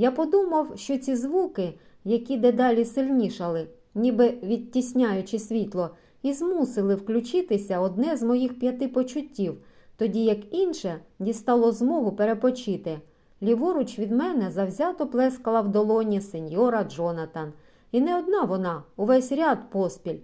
Я подумав, що ці звуки, які дедалі сильнішали, ніби відтісняючи світло, і змусили включитися одне з моїх п'яти почуттів, тоді як інше дістало змогу перепочити. Ліворуч від мене завзято плескала в долоні сеньора Джонатан. І не одна вона, увесь ряд поспіль.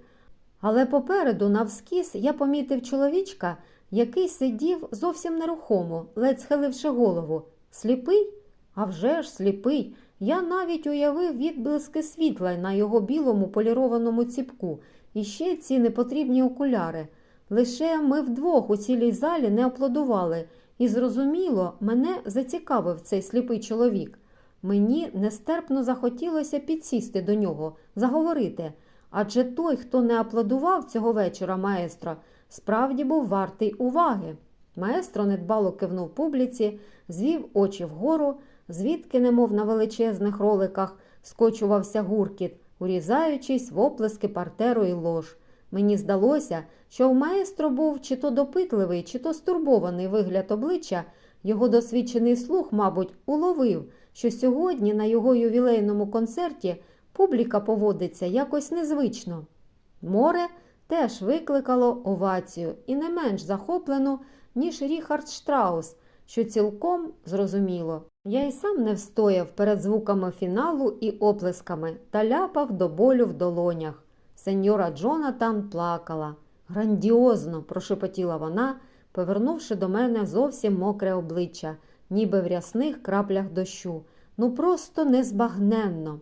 Але попереду, навскіз, я помітив чоловічка, який сидів зовсім нерухомо, ледь схиливши голову. Сліпий? А вже ж сліпий. Я навіть уявив відблиски світла на його білому полірованому ціпку і ще ці непотрібні окуляри. Лише ми вдвох у цілій залі не аплодували, і зрозуміло, мене зацікавив цей сліпий чоловік. Мені нестерпно захотілося підсісти до нього, заговорити. Адже той, хто не аплодував цього вечора маестро, справді був вартий уваги. Маестро недбало кивнув публіці, звів очі вгору, звідки, немов на величезних роликах, скочувався гуркіт, урізаючись в оплески партеру і лож. Мені здалося, що у маестро був чи то допитливий, чи то стурбований вигляд обличчя, його досвідчений слух, мабуть, уловив, що сьогодні на його ювілейному концерті публіка поводиться якось незвично. Море теж викликало овацію і не менш захоплену, ніж Ріхард Штраус, що цілком зрозуміло. Я й сам не встояв перед звуками фіналу і оплесками та ляпав до болю в долонях. Сеньора Джонатан плакала. Грандіозно, прошепотіла вона, повернувши до мене зовсім мокре обличчя, ніби в рясних краплях дощу. Ну просто незбагненно.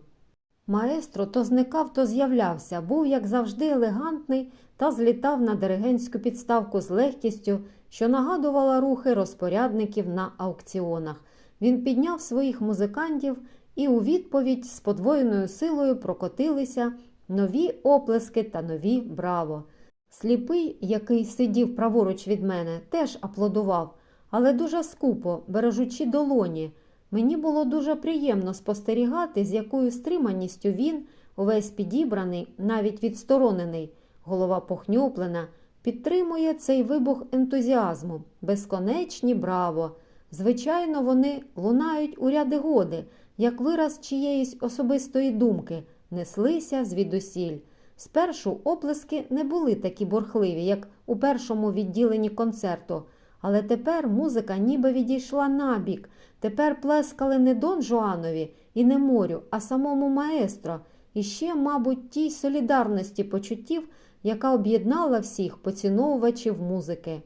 Маестро то зникав, то з'являвся, був, як завжди, елегантний та злітав на диригентську підставку з легкістю, що нагадувала рухи розпорядників на аукціонах. Він підняв своїх музикантів, і у відповідь з подвоєною силою прокотилися нові оплески та нові браво. Сліпий, який сидів праворуч від мене, теж аплодував, але дуже скупо, бережучи долоні. Мені було дуже приємно спостерігати, з якою стриманістю він, увесь підібраний, навіть відсторонений, голова похнюплена, підтримує цей вибух ентузіазму, безконечні браво. Звичайно, вони лунають у ряди годи, як вираз чиєїсь особистої думки, неслися звідусіль. Спершу оплески не були такі бурхливі, як у першому відділенні концерту, але тепер музика ніби відійшла набік. Тепер плескали не Дон Жуанові і не морю, а самому маестро, і ще, мабуть, тій солідарності почуттів, яка об'єднала всіх поціновувачів музики.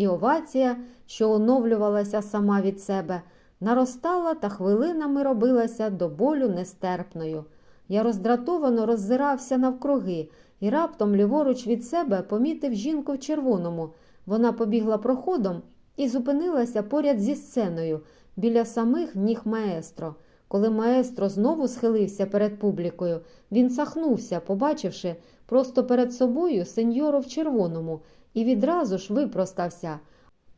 І овація, що оновлювалася сама від себе, наростала та хвилинами робилася до болю нестерпною. Я роздратовано роззирався навкруги і раптом ліворуч від себе помітив жінку в червоному. Вона побігла проходом і зупинилася поряд зі сценою біля самих ніг маестро. Коли маестро знову схилився перед публікою, він сахнувся, побачивши просто перед собою сеньору в червоному, і відразу ж випростався.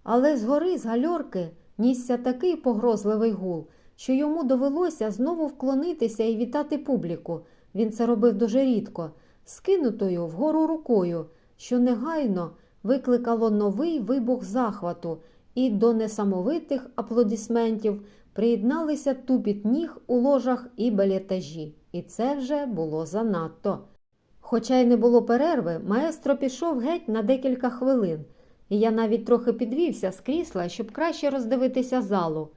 Але згори з гальорки нісся такий погрозливий гул, що йому довелося знову вклонитися і вітати публіку. Він це робив дуже рідко, скинутою вгору рукою, що негайно викликало новий вибух захвату, і до несамовитих аплодисментів приєдналися тупіт ніг у ложах і балетажі. І це вже було занадто. Хоча й не було перерви, маестро пішов геть на декілька хвилин, і я навіть трохи підвівся з крісла, щоб краще роздивитися залу.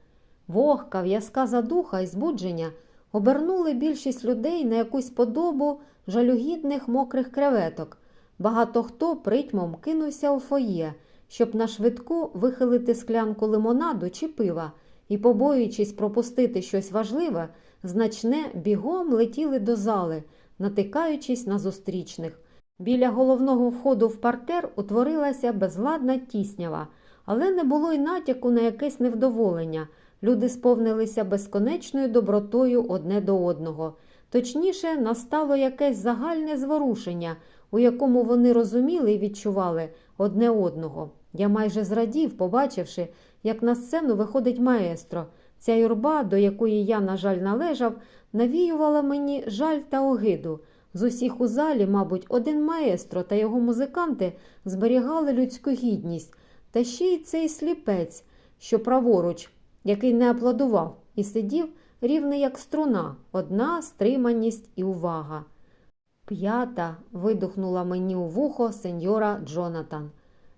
Вогка, в'язка задуха і збудження обернули більшість людей на якусь подобу жалюгідних мокрих креветок. Багато хто притьмом кинувся у фоє, щоб на швидку вихилити склянку лимонаду чи пива, і, побоюючись пропустити щось важливе, значне бігом летіли до зали, натикаючись на зустрічних. Біля головного входу в партер утворилася безладна тіснява, але не було й натяку на якесь невдоволення. Люди сповнилися безконечною добротою одне до одного. Точніше, настало якесь загальне зворушення, у якому вони розуміли і відчували одне одного. Я майже зрадів, побачивши, як на сцену виходить маестро. Ця юрба, до якої я, на жаль, належав, навіювала мені жаль та огиду. З усіх у залі, мабуть, один маестро та його музиканти зберігали людську гідність, та ще й цей сліпець, що праворуч, який не аплодував і сидів, рівний як струна, одна стриманість і увага. П'ята видухнула мені у вухо сеньора Джонатан.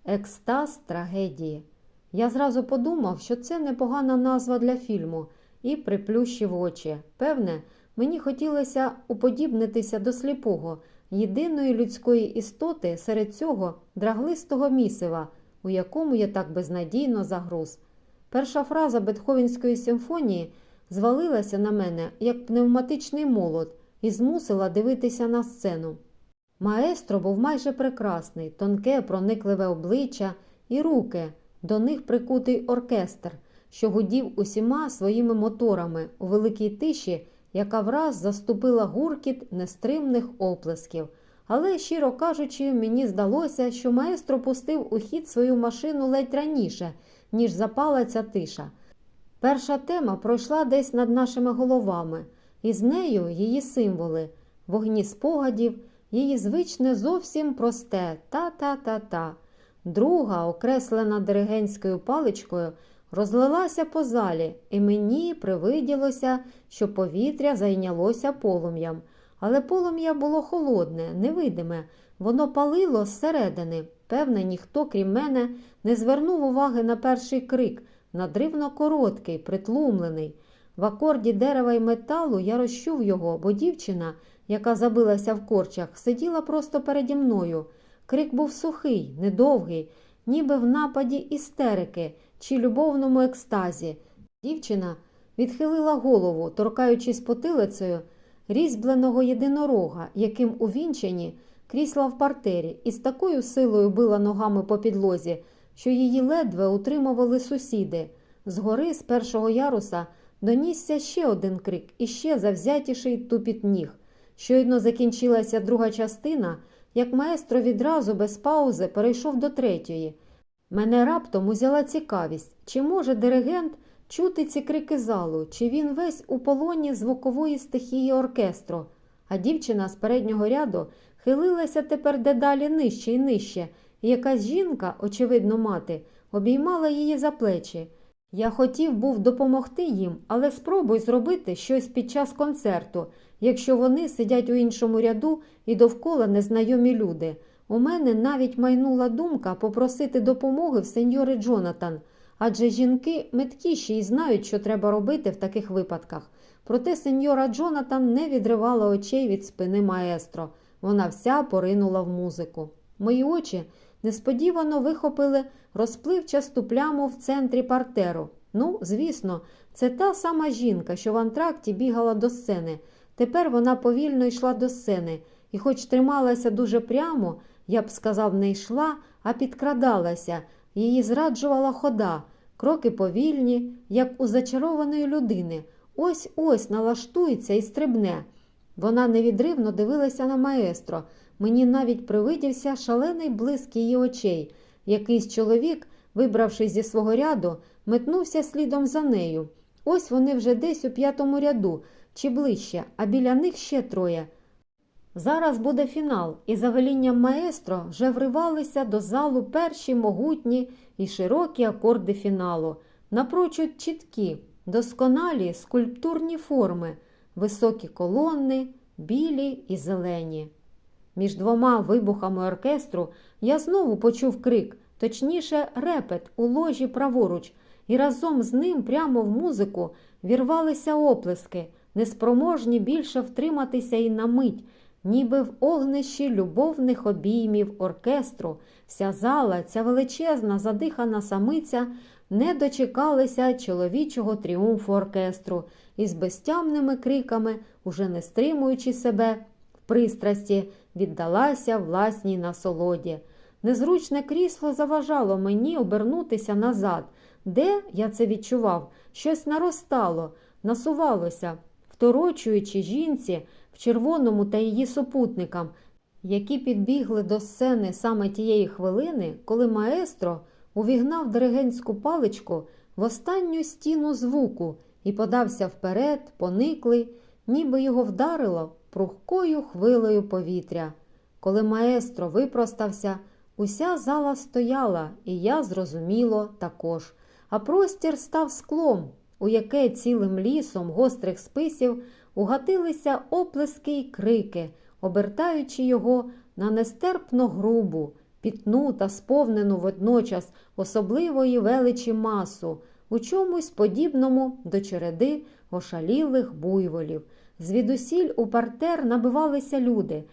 Екстаз трагедії. Я зразу подумав, що це непогана назва для фільму, і приплющив очі. Певне, мені хотілося уподібнитися до сліпого, єдиної людської істоти серед цього драглистого місива, у якому я так безнадійно загруз. Перша фраза Бетховенської симфонії звалилася на мене, як пневматичний молот, і змусила дивитися на сцену. Маестро був майже прекрасний, тонке, проникливе обличчя і руки, до них прикутий оркестр, що гудів усіма своїми моторами у великій тиші, яка враз заступила гуркіт нестримних оплесків. Але, щиро кажучи, мені здалося, що маестро пустив у хід свою машину ледь раніше, ніж запала ця тиша. Перша тема пройшла десь над нашими головами, і з нею її символи, вогні спогадів, її звичне зовсім просте та-та-та-та. Друга, окреслена диригентською паличкою, розлилася по залі, і мені привиділося, що повітря зайнялося полум'ям. Але полум'я було холодне, невидиме, воно палило зсередини. Певне, ніхто, крім мене, не звернув уваги на перший крик, надривно короткий, притлумлений. В акорді дерева й металу я розчув його, бо дівчина, яка забилася в корчах, сиділа просто переді мною. Крик був сухий, недовгий, ніби в нападі істерики чи любовному екстазі. Дівчина відхилила голову, торкаючись потилицею різьбленого єдинорога, яким увінчені крісла в партері, і з такою силою била ногами по підлозі, що її ледве утримували сусіди. Згори, з першого яруса, донісся ще один крик і ще завзятіший тупіт ніг. Щойно закінчилася друга частина, як маестро відразу без паузи перейшов до третьої. Мене раптом узяла цікавість, чи може диригент чути ці крики залу, чи він весь у полоні звукової стихії оркестру, а дівчина з переднього ряду хилилася тепер дедалі нижче і нижче, і якась жінка, очевидно, мати, обіймала її за плечі. Я хотів був допомогти їм, але спробуй зробити щось під час концерту, якщо вони сидять у іншому ряду і довкола незнайомі люди. У мене навіть майнула думка попросити допомоги в сеньори Джонатан, адже жінки меткіші і знають, що треба робити в таких випадках. Проте сеньора Джонатан не відривала очей від спини маестро. Вона вся поринула в музику. Мої очі несподівано вихопили розпливчасту пляму в центрі партеру. Ну, звісно, це та сама жінка, що в антракті бігала до сцени. Тепер вона повільно йшла до сцени, і, хоч трималася дуже прямо, я б сказав, не йшла, а підкрадалася, її зраджувала хода, кроки повільні, як у зачарованої людини. Ось ось налаштується і стрибне. Вона невідривно дивилася на маестро. Мені навіть привидівся шалений блиск її очей. Якийсь чоловік, вибравшись зі свого ряду, метнувся слідом за нею. Ось вони вже десь у п'ятому ряду чи ближче, а біля них ще троє. Зараз буде фінал, і за велінням маестро вже вривалися до залу перші могутні і широкі акорди фіналу, напрочуд чіткі, досконалі скульптурні форми, високі колони, білі і зелені. Між двома вибухами оркестру я знову почув крик, точніше, репет у ложі праворуч, і разом з ним прямо в музику вірвалися оплески, неспроможні більше втриматися і на мить, ніби в огнищі любовних обіймів оркестру, вся зала, ця величезна задихана самиця не дочекалися чоловічого тріумфу оркестру і з безтямними криками, уже не стримуючи себе в пристрасті, віддалася власній насолоді. Незручне крісло заважало мені обернутися назад, де, я це відчував, щось наростало, насувалося, второчуючи жінці в червоному та її супутникам, які підбігли до сцени саме тієї хвилини, коли маестро увігнав диригентську паличку в останню стіну звуку і подався вперед, пониклий, ніби його вдарило прухкою хвилею повітря. Коли маестро випростався, уся зала стояла, і я, зрозуміло, також. А простір став склом, у яке цілим лісом гострих списів угатилися оплески й крики, обертаючи його на нестерпно грубу, пітну та сповнену водночас особливої величі масу, у чомусь подібному до череди ошалілих буйволів. Звідусіль у партер набивалися люди,